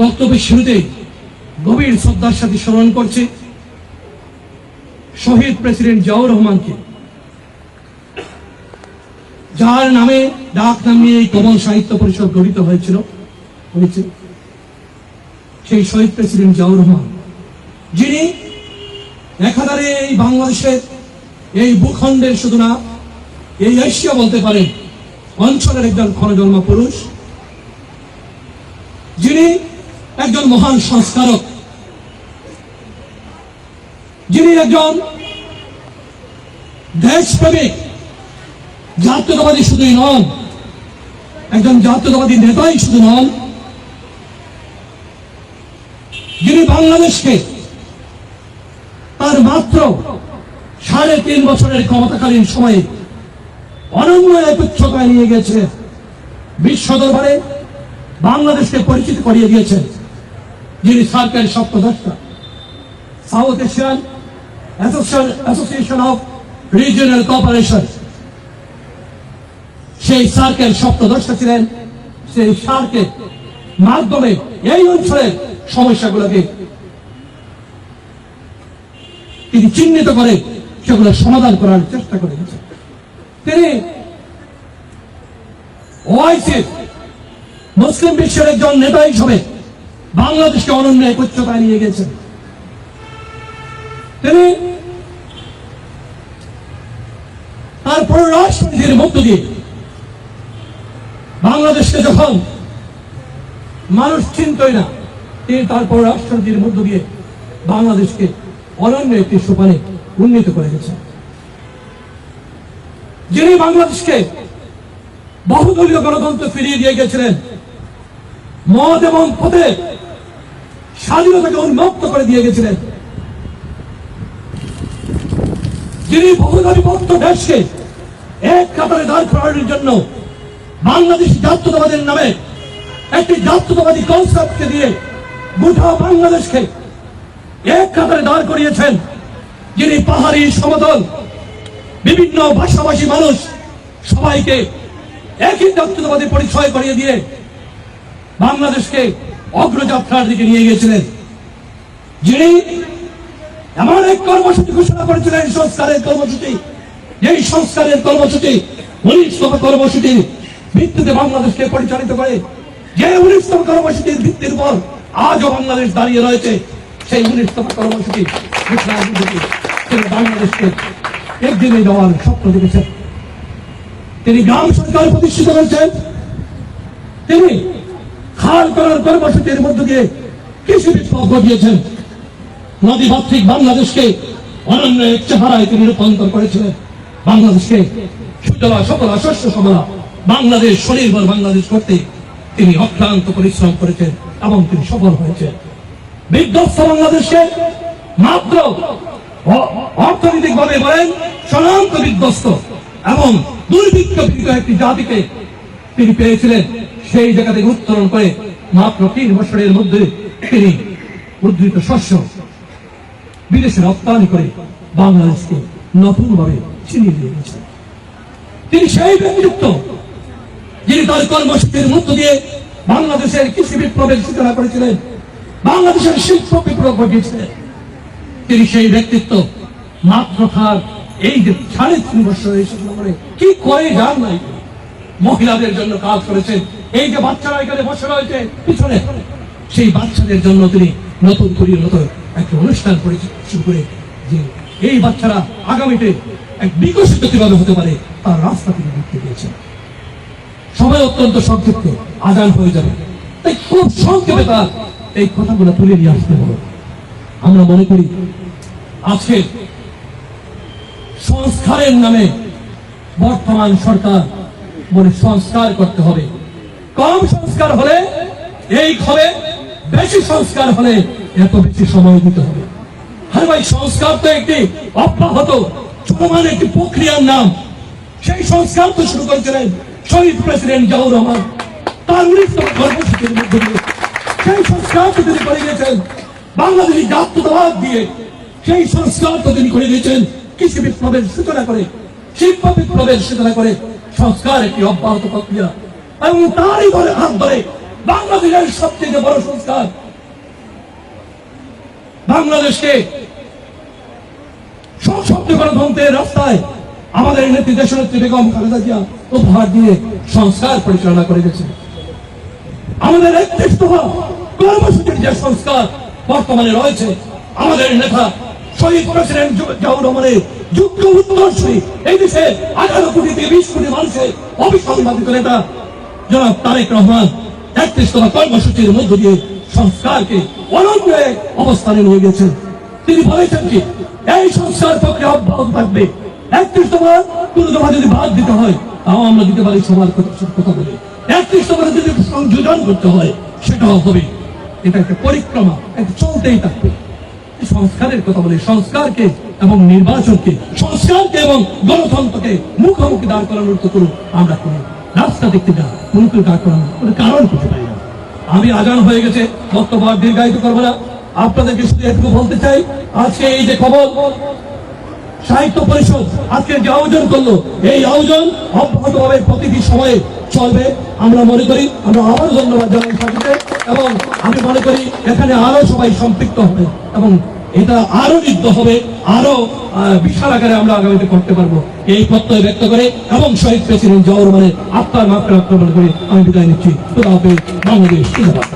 বক্তব্যের শুরুতে গভীর শ্রদ্ধার সাথে স্মরণ করছে শহীদ প্রেসিডেন্ট জিয়াউর রহমানকে। যার নামে ডাক নাম নিয়ে এই কমল সাহিত্য পরিষদ গঠিত হয়েছিল, হয়েছে সেই শহীদ প্রেসিডেন্ট জিয়াউর রহমান। যিনি একাধারে এই বাংলাদেশের এই ভূখণ্ডের শুধু না, এই এশিয়া বলতে পারেন, অঞ্চলের একজন ক্ষণজন্ম পুরুষ যিনি একজন মহান সংস্কারক। যিনি একজন দেশপ্রেমিক, জাতীয়তাবাদী শুধুই নন, একজন জাতীয়তাবাদী নেতাই শুধু নন, যিনি বাংলাদেশকে তার মাত্র সাড়ে তিন বছরের ক্ষমতাকালীন সময়ে অনন্য একচ্ছতায় নিয়ে গেছে বিশ্ব দরবারে বাংলাদেশকে পরিচিত করিয়ে দিয়েছেন যিনি সার্কের সপ্তদশটা south Asian association of regional cooperation সেই সার্কের সপ্তদশটা ছিলেন, সেই সার্কের মাধ্যমে এই অঞ্চলের সমস্যাগুলোকে তিনি চিহ্নিত করে সেগুলো সমাধান করার চেষ্টা করে গেছেন তিনি ওআইসির মুসলিম বিশ্বের একজন নেতা হিসেবে বাংলাদেশকে অনন্য এক উচ্চতায় নিয়ে গেছেন তিনি তার পররাষ্ট্রনীতির মধ্য দিয়ে বাংলাদেশকে যখন মানুষ চিন্তই না, তিনি তার পররাষ্ট্রনীতির মধ্য দিয়ে বাংলাদেশকে অনন্য একটি সোপানে উন্নীত করে গেছেন। যিনি বাংলাদেশকে বহুদলীয় গণতন্ত্র ফিরিয়ে দিয়ে গেছিলেন, মত এবং পথে স্বাধীনতাকে উন্মুক্ত করে দিয়ে গেছিলেন। যিনি বহুদলীভক্ত দেশকে এক কাতারে দাঁড় করানোর জন্য বাংলাদেশ জাতীয়তাবাদের নামে একটি জাতীয়তাবাদী কনসেপ্টকে দিয়ে গোটা বাংলাদেশকে এক কাতারে দাঁড় করিয়েছেন। যিনি পাহাড়ি সমতল, বিভিন্ন ভাষাভাষী মানুষ সবাইকে একই জাতীয়তাবাদী পরিচয় করিয়ে দিয়ে বাংলাদেশকে অগ্রযাত্রার দিকে নিয়ে গিয়েছিলেন। যিনি এমন এক কর্মসূচি ঘোষণা করেছিলেন সংস্কারের কর্মসূচি, এই সংস্কারের কর্মসূচি উনিশতম কর্মসূচির ভিত্তিতে বাংলাদেশকে পরিচালিত করে, যে উনিশতম কর্মসূচির ভিত্তির উপর আজও বাংলাদেশ দাঁড়িয়ে রয়েছে, সেই উনিশতম কর্মসূচি তিনি বাংলাদেশকে একদিনে যাওয়ার স্বপ্ন দেখেছেন। তিনি গ্রাম সরকার প্রতিষ্ঠিত করেছেন। তিনি খাল করার কর্মসূচির মধ্য দিয়ে কৃষি বিপ্লব ঘটিয়েছেন নদী বাংলাদেশকে অনন্য এক চেহারায় তিনি রূপান্তর করেছিলেন। বাংলাদেশকে সুজলা, সফলা, শস্য সফলা বাংলাদেশ, স্বনির্ভর বাংলাদেশ করতে তিনি অক্লান্ত পরিশ্রম করেছেন এবং তিনি সফল হয়েছেন। বিধ্বস্ত বাংলাদেশকে মাত্র অর্থনৈতিক বলেন সনান্ত বিধ্বস্ত এবং দুর্ভিক্ষ একটি জাতিকে তিনি পেয়েছিলেন। সেই জায়গা থেকে উত্তরণ করে মাত্র তিন বছরের মধ্যে তিনি উদ্ধৃত শস্য বিদেশে রপ্তানি করে বাংলাদেশকে নতুন ভাবে ছিনিয়ে দিয়ে গেছেন তিনি সেই ব্যক্তিত্ব যিনি তার কর্মসূচির মধ্য দিয়ে বাংলাদেশের কৃষি বিপ্লবের সূচনা করেছিলেন, বাংলাদেশের শিল্প বিপ্লব ঘটিয়েছিলেন। তিনি সেই ব্যক্তিত্ব মাত্র তার এই যে সাড়ে তিন বছর এই করে কি করে যান নাই। মহিলাদের জন্য কাজ করেছেন এই যে বাচ্চারা এখানে বসে রয়েছে, পিছনে। সেই বাচ্চাদের জন্য তিনি নতুন তৈরির মতো একটা অনুষ্ঠান শুরু করে যে এই বাচ্চারা আগামীতে এক বিকশিত কীভাবে হতে পারে, তার রাস্তা তিনি দেখতে পেয়েছেন। সবাই অত্যন্ত সংক্ষিপ্ত আজান হয়ে যাবে। তাই খুব সংক্ষেপে তার এই কথাগুলো তুলে নিয়ে আসতে হবে। আমরা মনে করি, আজকে সংস্কারের নামে বর্তমান সরকার বলে সংস্কার করতে হবে। কম সংস্কার হলে এই হবে বেশি সংস্কার হলে এত বেশি সময় দিতে হবে। আরে ভাই, সংস্কার তো একটি অব্যাহত, চলমান একটি প্রক্রিয়ার নাম। সেই সংস্কার তো শুরু করেছিলেন শহীদ প্রেসিডেন্ট জিয়াউর রহমান। তার উনিশতম কর্মসূচির মধ্যে দিয়ে। সেই সংস্কার তো তিনি করে গিয়েছেন বাংলাদেশি জাতীয়তাবাদ দিয়ে সেই সংস্কার তো তিনি করে দিয়েছেন। কৃষি বিপ্লবের সূচনা করে, শিল্প বিপ্লবের সূচনা করে সংস্কার একটি অব্যাহত প্রক্রিয়া। এবং তারই ধরে হাত ধরে বাংলাদেশের সবথেকে বড় সংস্কার। বাংলাদেশকে সংসদীয় গণতন্ত্রের রাস্তায় আমাদের নেত্রী দেশনেত্রী বেগম খালেদা জিয়া উপহার দিয়ে সংস্কার পরিচালনা করে গেছে। আমাদের একত্রিশ কর্মসূচির যে সংস্কার বর্তমানে রয়েছে, আমাদের নেতা শহীদ করেছিলেন জাউর রহমানের যুদ্ধ উত্তরসূরি, এই দেশে আঠারো কোটি থেকে বিশ কোটি মানুষের অবিসংবাদিত নেতা জনাব তারেক রহমান, একত্রিশ দফা কর্মসূচির মধ্য দিয়ে সংস্কারকে অনন্য অবস্থানে নিয়ে গেছেন। তিনি বলেছেন কি, এই সংস্কার প্রক্রিয়া অব্যাহত থাকবে। একত্রিশ দফা কোন দফা যদি বাদ দিতে হয়, তাও আমরা দিতে পারি সবার কথা বলে। একত্রিশ দফা যদি সংযোজন করতে হয়, সেটাও হবে। এটা একটা পরিক্রমা একটা চলতেই থাকবে। সংস্কারের কথা বলে, সংস্কারকে এবং নির্বাচনকে, সংস্কারকে এবং গণতন্ত্রকে মুখোমুখি দাঁড় করানোর তো কোনো আমরা কোনো রাস্তা দেখতে না কোনো কেউ দাঁড় করানোর কোনো কারণ খুঁজে পাই না। আমি আজান হয়ে গেছে, বক্তব্য আর দীর্ঘায়িত করব না। আপনাদেরকে শুধু একটু বলতে চাই, আজকে এই যে খবর, সাহিত্য পরিষদ আজকে যে আয়োজন করল, এই আয়োজন অব্যাহত ভাবে প্রতিটি সময়ে চলবে। আমরা মনে করি, আমরা আবার ধন্যবাদ জানাই সাথে এবং আমি মনে করি, এখানে আরও সবাই সম্পৃক্ত হবে, এবং এটা আরও নিত্য হবে, আরও বিশাল আকারে আমরা আগামীতে করতে পারব এই প্রত্যয় ব্যক্ত করে এবং শহীদ প্রেসিডেন্ট জওয়ার মানে আত্মার মাত্রা আক্রমণ করে আমি বিদায় নিচ্ছি বাংলাদেশ।